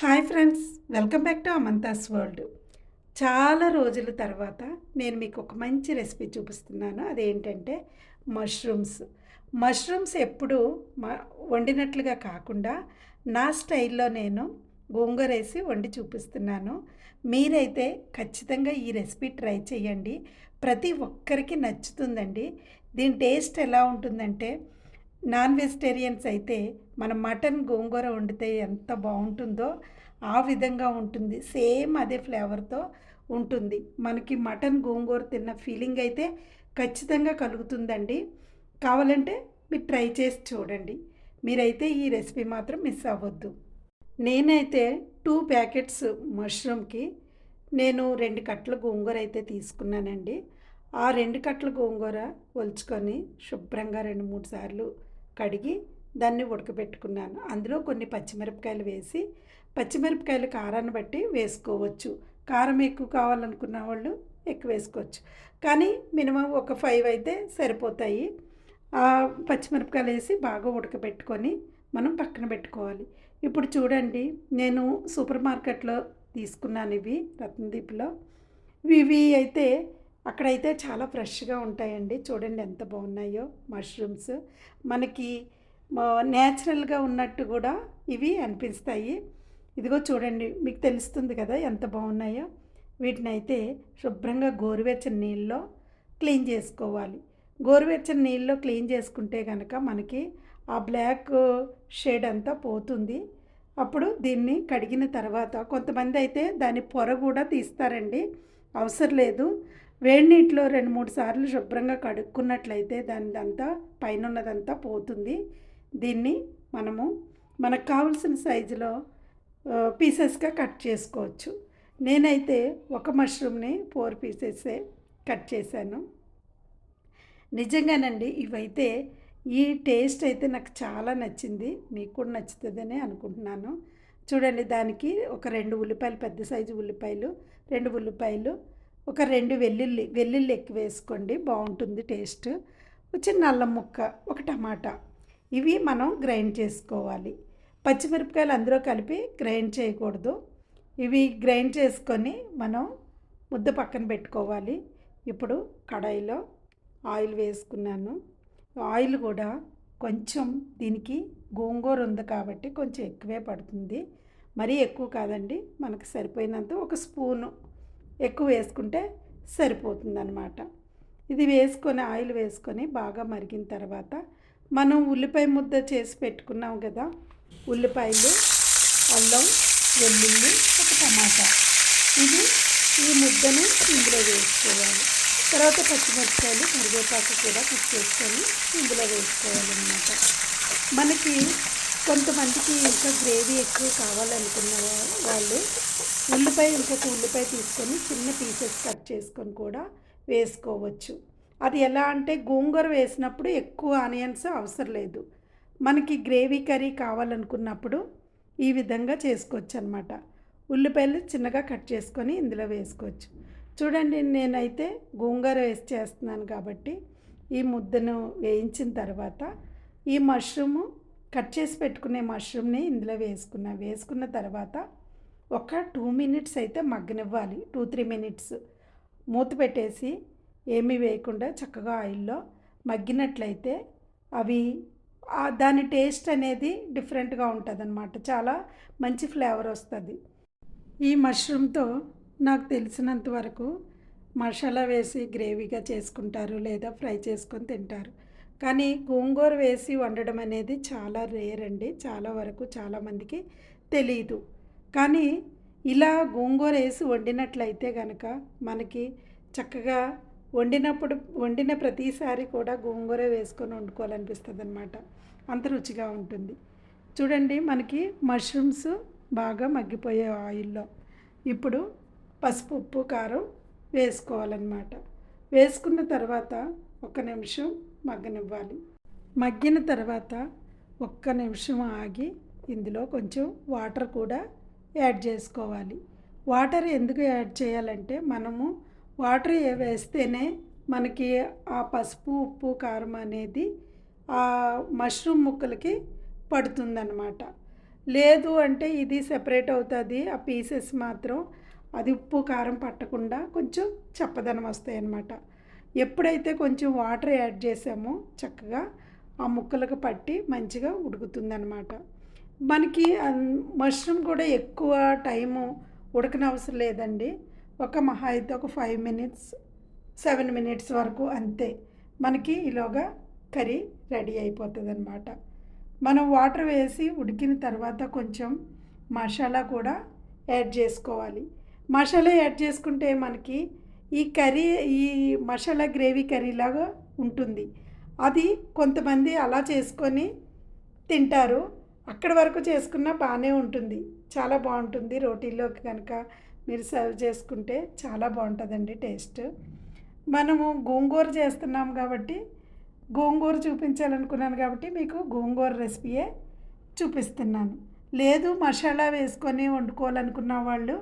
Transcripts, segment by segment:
Hi friends welcome back to అమంతాస్ world. చాలా రోజుల తర్వాత నేను మీకు ఒక మంచి రెసిపీ చూపిస్తున్నాను. అదేంటంటే మష్రూమ్స్ మష్రూమ్స్ ఎప్పుడు వండినట్లుగా కాకుండా నా స్టైల్లో నేను గోంగూర వేసి వండి చూపిస్తున్నాను. మీరైతే ఖచ్చితంగా ఈ రెసిపీ ట్రై చేయండి. ప్రతి ఒక్కరికి నచ్చుతుందండి. దీని టేస్ట్ ఎలా ఉంటుందంటే నాన్ వెజిటేరియన్స్ అయితే మన మటన్ గోంగూర వండితే ఎంత బాగుంటుందో ఆ విధంగా ఉంటుంది. సేమ్ అదే ఫ్లేవర్తో ఉంటుంది. మనకి మటన్ గోంగూర తిన్న ఫీలింగ్ అయితే ఖచ్చితంగా కలుగుతుందండి. కావాలంటే మీరు ట్రై చేసి చూడండి. మీరైతే ఈ రెసిపీ మాత్రం మిస్ అవ్వద్దు. నేనైతే టూ ప్యాకెట్స్ మష్రూమ్కి నేను రెండు కట్టల గోంగూర అయితే తీసుకున్నానండి. ఆ రెండు కట్టల గోంగూర ఒలుచుకొని శుభ్రంగా రెండు మూడు సార్లు కడిగి దాన్ని ఉడకబెట్టుకున్నాను. అందులో కొన్ని పచ్చిమిరపకాయలు వేసి పచ్చిమిరపకాయలు కారాన్ని బట్టి వేసుకోవచ్చు. కారం ఎక్కువ కావాలనుకున్న వాళ్ళు ఎక్కువ వేసుకోవచ్చు. కానీ మినిమం ఒక ఫైవ్ అయితే సరిపోతాయి. ఆ పచ్చిమిరపకాయలు వేసి బాగా ఉడకబెట్టుకొని మనం పక్కన పెట్టుకోవాలి. ఇప్పుడు చూడండి నేను సూపర్ మార్కెట్లో తీసుకున్నాను ఇవి రత్నదీప్లో. ఇవి అయితే అక్కడైతే చాలా ఫ్రెష్గా ఉంటాయండి. చూడండి ఎంత బాగున్నాయో మష్రూమ్స్. మనకి న్యాచురల్గా ఉన్నట్టు కూడా ఇవి అనిపిస్తాయి. ఇదిగో చూడండి మీకు తెలుస్తుంది కదా ఎంత బాగున్నాయో. వీటిని అయితే శుభ్రంగా గోరువెచ్చని నీళ్ళలో క్లీన్ చేసుకోవాలి. గోరువెచ్చని నీళ్ళలో క్లీన్ చేసుకుంటే కనుక మనకి ఆ బ్లాక్ షేడ్ అంతా పోతుంది. అప్పుడు దీన్ని కడిగిన తర్వాత కొంతమంది అయితే దాని పొర కూడా తీస్తారండి. అవసరం లేదు. వేడి నీటిలో రెండు మూడు సార్లు శుభ్రంగా కడుక్కున్నట్లయితే దానిదంతా పైన ఉన్నదంతా పోతుంది. దీన్ని మనము మనకు కావలసిన సైజులో పీసెస్గా కట్ చేసుకోవచ్చు. నేనైతే ఒక మష్రూమ్ని ఫోర్ పీసెస్ కట్ చేశాను. నిజంగానండి ఇవైతే ఈ టేస్ట్ అయితే నాకు చాలా నచ్చింది. మీకు కూడా నచ్చుతుందని అనుకుంటున్నాను. చూడండి దానికి ఒక రెండు ఉల్లిపాయలు పెద్ద సైజు ఉల్లిపాయలు రెండు ఉల్లిపాయలు ఒక రెండు వెల్లుల్లి వెల్లుల్లి ఎక్కువ వేసుకోండి బాగుంటుంది టేస్ట్. చిన్న అల్లం ముక్క ఒక టమాటా. ఇవి మనం గ్రైండ్ చేసుకోవాలి. పచ్చిమిరపకాయలు అందరూ కలిపి గ్రైండ్ చేయకూడదు. ఇవి గ్రైండ్ చేసుకొని మనం ముద్ద పక్కన పెట్టుకోవాలి. ఇప్పుడు కడాయిలో ఆయిల్ వేసుకున్నాను. ఆయిల్ కూడా కొంచెం దీనికి గోంగూర ఉంది కాబట్టి కొంచెం ఎక్కువే పడుతుంది. మరీ ఎక్కువ కాదండి మనకు సరిపోయినంత ఒక స్పూను. ఎక్కువ వేసుకుంటే సరిపోతుందన్నమాట. ఇది వేసుకొని ఆయిల్ వేసుకొని బాగా మరిగిన తర్వాత మనం ఉల్లిపాయ ముద్ద చేసి పెట్టుకున్నాం కదా ఉల్లిపాయలు అల్లం వెల్లుల్లి ఒక టమాటా. ఇది ఈ ముద్దను ఇందులో వేసుకోవాలి. తర్వాత పచ్చిమిరపకాయలు కరివేపాకు కూడా కట్ చేసుకొని ఇందులో వేసుకోవాలన్నమాట. మనకి కొంతమందికి ఇంకా గ్రేవీ ఎక్కువ కావాలనుకున్న వాళ్ళు ఉల్లిపాయ ఇంకొక ఉల్లిపాయ తీసుకొని చిన్న పీసెస్ కట్ చేసుకొని కూడా వేసుకోవచ్చు. అది ఎలా అంటే గోంగూర వేసినప్పుడు ఎక్కువ ఆనియన్స్ అవసరం లేదు. మనకి గ్రేవీ కర్రీ కావాలనుకున్నప్పుడు ఈ విధంగా చేసుకోవచ్చు అనమాట ఉల్లిపాయలు చిన్నగా కట్ చేసుకొని ఇందులో వేసుకోవచ్చు. చూడండి నేనైతే గోంగూర వేసి చేస్తున్నాను కాబట్టి ఈ ముద్దను వేయించిన తర్వాత ఈ మష్రూము కట్ చేసి పెట్టుకునే మష్రూమ్ని ఇందులో వేసుకున్నా. వేసుకున్న తర్వాత ఒక టూ మినిట్స్ అయితే మగ్గనివ్వాలి. టూ త్రీ మినిట్స్ మూత పెట్టేసి ఏమీ వేయకుండా చక్కగా ఆయిల్లో మగ్గినట్లయితే అవి దాని టేస్ట్ అనేది డిఫరెంట్గా ఉంటుంది అనమాట చాలా మంచి ఫ్లేవర్ వస్తుంది. ఈ మష్రూమ్తో నాకు తెలిసినంత వరకు మసాలా వేసి గ్రేవీగా చేసుకుంటారు లేదా ఫ్రై చేసుకొని తింటారు. కానీ గోంగూర వేసి వండడం అనేది చాలా రేర్ అండి. చాలా వరకు చాలామందికి తెలియదు కానీ ఇలా గోంగూర వేసి వండినట్లయితే కనుక మనకి చక్కగా వండినప్పుడు వండిన ప్రతిసారి కూడా గోంగూర వేసుకొని వండుకోవాలనిపిస్తుంది అనమాట అంత రుచిగా ఉంటుంది. చూడండి మనకి మష్రూమ్స్ బాగా మగ్గిపోయే ఆయిల్లో. ఇప్పుడు పసుపు ఉప్పు కారం వేసుకోవాలన్నమాట. వేసుకున్న తర్వాత ఒక నిమిషం మగ్గనివ్వాలి. మగ్గిన తర్వాత ఒక్క నిమిషం ఆగి ఇందులో కొంచెం వాటర్ కూడా యాడ్ చేసుకోవాలి. వాటర్ ఎందుకు యాడ్ చేయాలంటే మనము వాటర్ వేస్తేనే మనకి ఆ పసుపు ఉప్పు కారం అనేది ఆ మష్రూమ్ ముక్కలకి పడుతుందన్నమాట. లేదు అంటే ఇది సెపరేట్ అవుతుంది ఆ పీసెస్ మాత్రం అది ఉప్పు కారం పట్టకుండా కొంచెం చప్పదనం వస్తాయి అన్నమాట ఎప్పుడైతే కొంచెం వాటర్ యాడ్ చేసామో చక్కగా ఆ ముక్కలకు పట్టి మంచిగా ఉడుకుతుందనమాట మనకి మష్రూమ్ కూడా ఎక్కువ టైము ఉడకనవసరం లేదండి. ఒక మహా అయితే ఒక ఫైవ్ మినిట్స్ సెవెన్ మినిట్స్ వరకు అంతే. మనకి ఈలోగా కర్రీ రెడీ అయిపోతుంది అనమాట మనం వాటర్ వేసి ఉడికిన తర్వాత కొంచెం మసాలా కూడా యాడ్ చేసుకోవాలి. మసాలా యాడ్ చేసుకుంటే మనకి ఈ కర్రీ ఈ మసాలా గ్రేవీ కర్రీలాగా ఉంటుంది. అది కొంతమంది అలా చేసుకొని తింటారు. అక్కడి వరకు చేసుకున్నా బాగానే ఉంటుంది. చాలా బాగుంటుంది. రోటీల్లోకి కనుక మీరు సర్వ్ చేసుకుంటే చాలా బాగుంటుందండి టేస్ట్. మనము గోంగూర చేస్తున్నాం కాబట్టి గోంగూర చూపించాలనుకున్నాను కాబట్టి మీకు గోంగూర రెసిపీయే చూపిస్తున్నాను. లేదు మసాలా వేసుకొని వండుకోవాలనుకున్న వాళ్ళు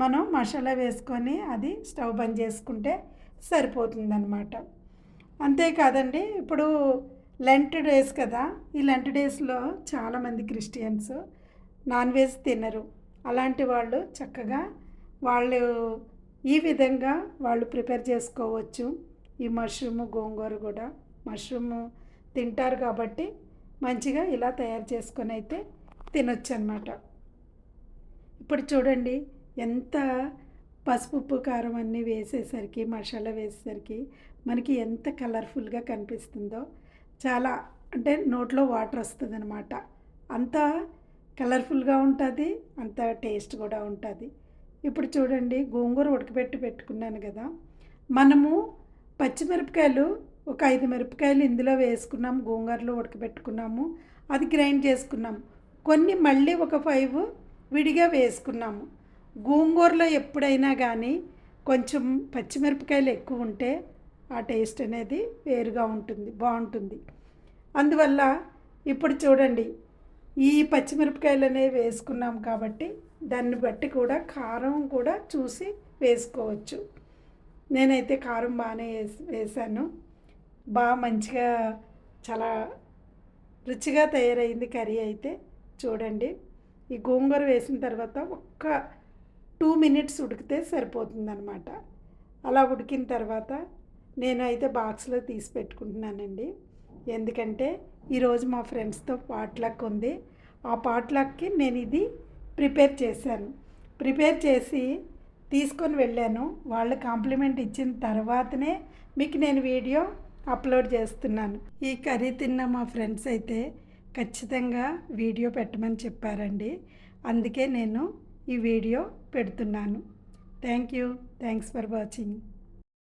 మనం మసాలా వేసుకొని అది స్టవ్ బంద్ చేసుకుంటే సరిపోతుందన్నమాట. అంతేకాదండి ఇప్పుడు లెంట్ డేస్ కదా ఈ లెంట్ డేస్లో చాలామంది క్రిస్టియన్స్ నాన్ వెజ్ తినరు. అలాంటి వాళ్ళు చక్కగా వాళ్ళు ఈ విధంగా వాళ్ళు ప్రిపేర్ చేసుకోవచ్చు. ఈ మష్రూమ్ గోంగూర కూడా మష్రూమ్ తింటారు కాబట్టి మంచిగా ఇలా తయారు చేసుకొని అయితే తినొచ్చు అనమాట ఇప్పుడు చూడండి ఎంత పసుపు ఉప్పు కారం అన్నీ వేసేసరికి మసాలా వేసేసరికి మనకి ఎంత కలర్ఫుల్గా కనిపిస్తుందో చాలా అంటే నోట్లో వాటర్ వస్తుంది అనమాట అంత కలర్ఫుల్గా ఉంటుంది అంత టేస్ట్ కూడా ఉంటుంది. ఇప్పుడు చూడండి గోంగూర ఉడకబెట్టి పెట్టుకున్నాను కదా మనము పచ్చిమిరపకాయలు ఒక ఐదు మిరపకాయలు ఇందులో వేసుకున్నాము గోంగూరలో ఉడకబెట్టుకున్నాము అది గ్రైండ్ చేసుకున్నాము. కొన్ని మళ్ళీ ఒక ఫైవ్ విడిగా వేసుకున్నాము. గోంగూరలో ఎప్పుడైనా కానీ కొంచెం పచ్చిమిరపకాయలు ఎక్కువ ఉంటే ఆ టేస్ట్ అనేది వేరుగా ఉంటుంది బాగుంటుంది. అందువల్ల ఇప్పుడు చూడండి ఈ పచ్చిమిరపకాయలు అనేవి వేసుకున్నాం కాబట్టి దాన్ని బట్టి కూడా కారం కూడా చూసి వేసుకోవచ్చు. నేనైతే కారం బాగానే వేసి వేసాను. బాగా మంచిగా చాలా రుచిగా తయారైంది కర్రీ అయితే. చూడండి ఈ గోంగూర వేసిన తర్వాత ఒక్క టూ మినిట్స్ ఉడికితే సరిపోతుందన్నమాట. అలా ఉడికిన తర్వాత నేను అయితే బాక్స్లో తీసి పెట్టుకుంటున్నానండి. ఎందుకంటే ఈరోజు మా ఫ్రెండ్స్తో పాట్లక్ ఉంది. ఆ పాట్లక్కి నేను ఇది ప్రిపేర్ చేశాను. ప్రిపేర్ చేసి తీసుకొని వెళ్ళాను. వాళ్ళు కాంప్లిమెంట్ ఇచ్చిన తర్వాతనే మీకు నేను వీడియో అప్లోడ్ చేస్తున్నాను. ఈ కర్రీ తిన్న మా ఫ్రెండ్స్ అయితే ఖచ్చితంగా వీడియో పెట్టమని చెప్పారండి. అందుకే నేను ఈ వీడియో పెడుతున్నాను. Thank you thanks for watching